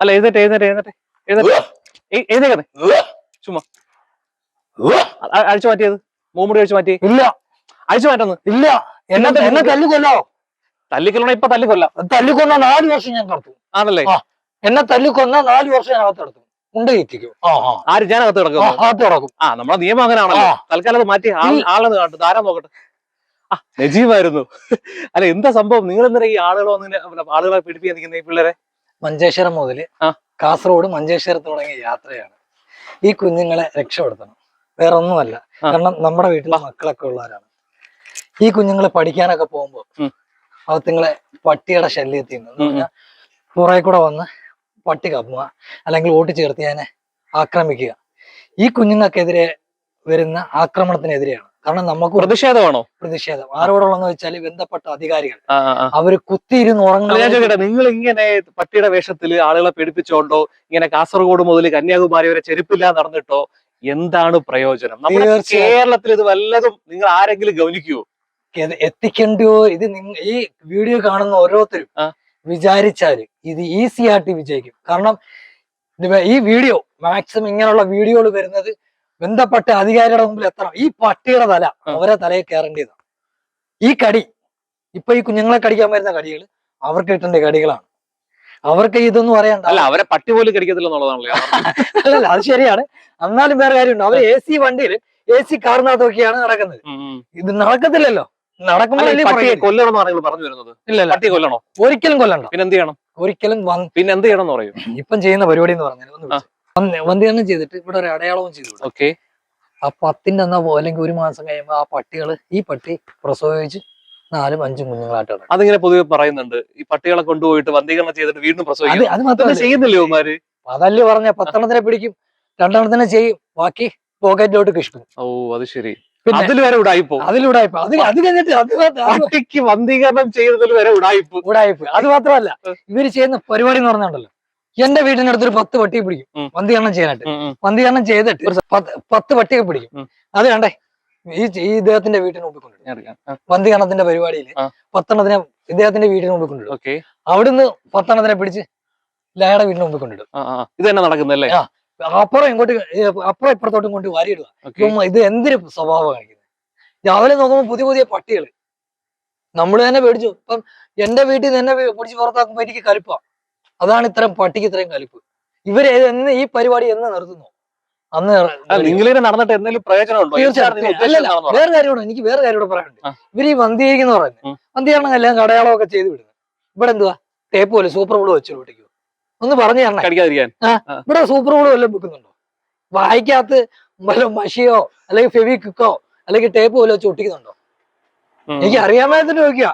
അല്ല എഴുന്നേറ്റ് എഴുന്നേറ്റ് എഴുന്നേറ്റ്. എഴുന്നേറ്റ്. എഴുന്നേക്കണേ ചുമ്മാ. അഴിച്ചു മാറ്റിയത്? മൂമുടി അഴിച്ചു മാറ്റി? ഇല്ല. അഴിച്ചു മാറ്റുന്നു. ഇല്ല. എന്നെ എന്നെ തല്ലിക്കൊല്ലോ. തല്ലിക്കൊല്ലണ? ഇപ്പൊ തല്ലിക്കൊല്ലാം? തല്ലിക്കൊന്ന നാല് വർഷം ഞാൻ നടത്തും ആണല്ലേ. എന്നെ തല്ലിക്കൊന്ന നാല് വർഷം ഞാൻ അകത്ത് ആര് കിടക്കുന്നു കിടക്കും. ആ നമ്മളെ നിയമം അങ്ങനെയാണല്ലോ തൽക്കാലം അത് മാറ്റി ആളെന്ന് കാട്ടു ആരാ നോക്കട്ടെ? ആ നജീബായിരുന്നു അല്ല എന്താ സംഭവം? നിങ്ങൾ എന്തിനാ ഈ ആളുകൾ വന്നിങ്ങനെ ആളുകളെ പിടിപ്പിക്കാൻ നിൽക്കുന്ന ഈ പിള്ളേരെ? മഞ്ചേശ്വരം മുതൽ. കാസർഗോഡ് മഞ്ചേശ്വരത്ത് തുടങ്ങിയ യാത്രയാണ്. ഈ കുഞ്ഞുങ്ങളെ രക്ഷപ്പെടുത്തണം. വേറെ ഒന്നുമല്ല കാരണം നമ്മുടെ വീട്ടിലെ മക്കളൊക്കെ ഉള്ളവരാണ്. ഈ കുഞ്ഞുങ്ങളെ പഠിക്കാനൊക്കെ പോകുമ്പോൾ അവത്തിങ്ങളെ പട്ടിയുടെ ശല്യത്തിൽ നിന്ന് പുറകെ കൂടെ വന്ന് പട്ടി കപ്പുക അല്ലെങ്കിൽ വോട്ട് ചേർത്ത് ഞാൻ ആക്രമിക്കുക. ഈ കുഞ്ഞുങ്ങൾക്കെതിരെ വരുന്ന ആക്രമണത്തിനെതിരെയാണ്. കാരണം നമുക്ക് പ്രതിഷേധമാണോ? പ്രതിഷേധം. ആരോടുള്ളതെന്ന് വെച്ചാൽ ബന്ധപ്പെട്ട അധികാരികൾ. അവർ കുത്തിയിരുന്ന് അല്ല, ഞാൻ ഉറങ്ങുന്ന ചോദിക്കട്ടെ നിങ്ങൾ ഇങ്ങനെ പട്ടിയുടെ വേഷത്തിൽ ആളുകളെ പേടിപ്പിച്ചോണ്ടോ ഇങ്ങനെ കാസർഗോഡ് മുതൽ കന്യാകുമാരി വരെ ചെരുപ്പില്ലാതെ നടന്നിട്ടോ എന്താണ് പ്രയോജനം? നമ്മുടെ കേരളത്തിൽ ഇത് വല്ലതും നിങ്ങൾ ആരെങ്കിലും ഗൗനിക്കുവോ? എത്തിക്കണ്ടോ ഇത് ഈ വീഡിയോ കാണുന്ന ഓരോരുത്തരും വിചാരിച്ചാൽ ഇത് ഈസി ആയിട്ട് വിജയിക്കും. കാരണം ഈ വീഡിയോ മാക്സിമം ഇങ്ങനെയുള്ള വീഡിയോകൾ വരുന്നത് ബന്ധപ്പെട്ട അധികാരിയുടെ മുമ്പിൽ എത്തണം. ഈ പട്ടിയുടെ തല. അവരെ തലയിൽ കയറേണ്ടതാണ്. ഈ കടി ഇപ്പൊ ഈ കുഞ്ഞുങ്ങളെ കടിക്കാൻ വരുന്ന കടികൾ അവർക്ക് കിട്ടേണ്ട കടികളാണ്. അവർക്ക് ഇതൊന്നും അറിയണ്ട. അല്ല അവരെ പട്ടി പോലും കടിക്കത്തില്ല എന്നുള്ളതാണല്ലോ? അല്ലല്ല അത് ശരിയാണ്. എന്നാലും വേറെ കാര്യമുണ്ട്. അവർ എ സി വണ്ടിയിൽ എ സി കാറിനകത്തൊക്കെയാണ് നടക്കുന്നത്. ഇത് നടക്കത്തില്ലല്ലോ. നടക്കുമ്പോഴല്ലേ പട്ടിയെ പറയുന്നത്. കൊല്ലണമെന്നാണ് നിങ്ങൾ പറഞ്ഞു വരുന്നത്. ഇല്ലല്ല പട്ടിയെ കൊല്ലണോ? ഒരിക്കലും കൊല്ലണ്ട. പിന്നെ എന്ത് ചെയ്യണം ഒരിക്കലും പിന്നെ എന്ത് ചെയ്യണം എന്ന് പറയൂ. ഇപ്പം ചെയ്യുന്ന പരിപാടി എന്ന് പറഞ്ഞാൽ. വിളിച്ച്. ചെയ്തിട്ട് ഇവിടെ ഒരു അടയാളവും ചെയ്തു ഓക്കെ. ആ പത്തിന്റെ എന്നാ അല്ലെങ്കിൽ ഒരു മാസം കഴിയുമ്പോൾ ആ പട്ടികൾ ഈ പട്ടി പ്രസവിച്ച് നാലും അഞ്ചും കുഞ്ഞുങ്ങളായിട്ട് കിടക്കും. അതിങ്ങനെ പൊതുവെ പറയുന്നുണ്ട്. ഈ പട്ടികളെ കൊണ്ടുപോയിട്ട് വന്ധീകരണം ചെയ്തിട്ട് വീണ്ടും പ്രസവിക്കും. അത് മാത്രമേ ചെയ്യുന്നില്ലേ അതല്ലേ പറഞ്ഞ പത്തെണ്ണത്തിനെ പിടിക്കും രണ്ടെണ്ണത്തിനെ ചെയ്യും. ബാക്കി പോക്കറ്റിലോട്ട് കിഷ്കും ഓ അത് ശരി. അതിൽ വരെ ഉടായിപ്പോ? അതിലൂടെ അത് അത് കഴിഞ്ഞിട്ട് അത് അത് പട്ടിക്ക് വന്ധീകരണം ചെയ്തതിൽ വരെ ഉടായിപ്പ്. ഉടായിപ്പ്. അത് മാത്രമല്ല. ഇവർ ചെയ്യുന്ന പരിപാടി എന്ന് പറഞ്ഞുണ്ടല്ലോ എന്റെ വീടിന്റെ അടുത്തൊരു പത്ത് പട്ടിയെ പിടിക്കും. വന്ധീകരണം ചെയ്യാനായിട്ട്. വന്ധീകരണം ചെയ്തിട്ട് പത്ത് പട്ടിയെ പിടിക്കും. അത് കണ്ടേ ഈ ഈ ഇദ്ദേഹത്തിന്റെ വീട്ടിന് മുമ്പിൽ കൊണ്ടുവരും വന്ധീകരണത്തിന്റെ പരിപാടിയിൽ. പത്തെണ്ണത്തിനെ ഇദ്ദേഹത്തിന്റെ വീടിന് മുമ്പിൽ കൊണ്ടുവരും അവിടുന്ന് പത്തെണ്ണത്തിനെ പിടിച്ച് ലയയുടെ വീടിന് മുമ്പിൽ കൊണ്ടിടും. ഇത് തന്നെ നടക്കുന്നല്ലേ. അപ്പുറം ഇങ്ങോട്ട് അപ്പുറം ഇപ്പുറത്തോട്ടും കൊണ്ട് വാരിയിടുക. ഇത് എന്തൊരു സ്വഭാവം കാണിക്കുന്നത്? രാവിലെ നോക്കുമ്പോൾ പുതിയ പുതിയ പട്ടികൾ നമ്മൾ തന്നെ പേടിച്ചു. ഇപ്പം എന്റെ വീട്ടിൽ നിന്ന് എന്നെ പിടിച്ച് പുറത്താക്കുമ്പോ എനിക്ക് കലിപ്പാ. അതാണ് ഇത്രയും പട്ടിക്ക് ഇത്രയും കലിപ്പ്. ഇവർ എന്ന് ഈ പരിപാടി എന്ന് നിർത്തുന്നു. അന്ന് നിങ്ങളിങ്ങനെ നടന്നിട്ട് എന്തെങ്കിലും പ്രയോജനം തീർച്ചയായിട്ടും. വേറെ കാര്യമാണ് എനിക്ക് വേറെ കാര്യം പറയാനുണ്ട്. ഇവർ ഈ വന്തിയിരിക്കുന്ന പറയുന്നത് വന്തിയാണെങ്കിൽ എല്ലാം കടയാളമൊക്കെ ചെയ്ത് വിടുന്നത്. ഇവിടെ എന്തുവാ? ടേപ്പ് പോലെ സൂപ്പർ ബ്ലൂ വെച്ച് ഒട്ടിക്കോ ഒന്ന് പറഞ്ഞു തരണം. കടിക്കാതിരിക്കാൻ. ഇവിടെ സൂപ്പർ ഗ്ലൂ വല്ലതും വെക്കുന്നുണ്ടോ? വായിക്കകത്ത് വല്ല മഷിയോ അല്ലെങ്കിൽ ഫെവി കുക്കോ അല്ലെങ്കിൽ ടേപ്പ് പോലെ വെച്ച് ഒട്ടിക്കുന്നുണ്ടോ? എനിക്ക് അറിയാൻ മേലത്തിന് ചോദിക്കുക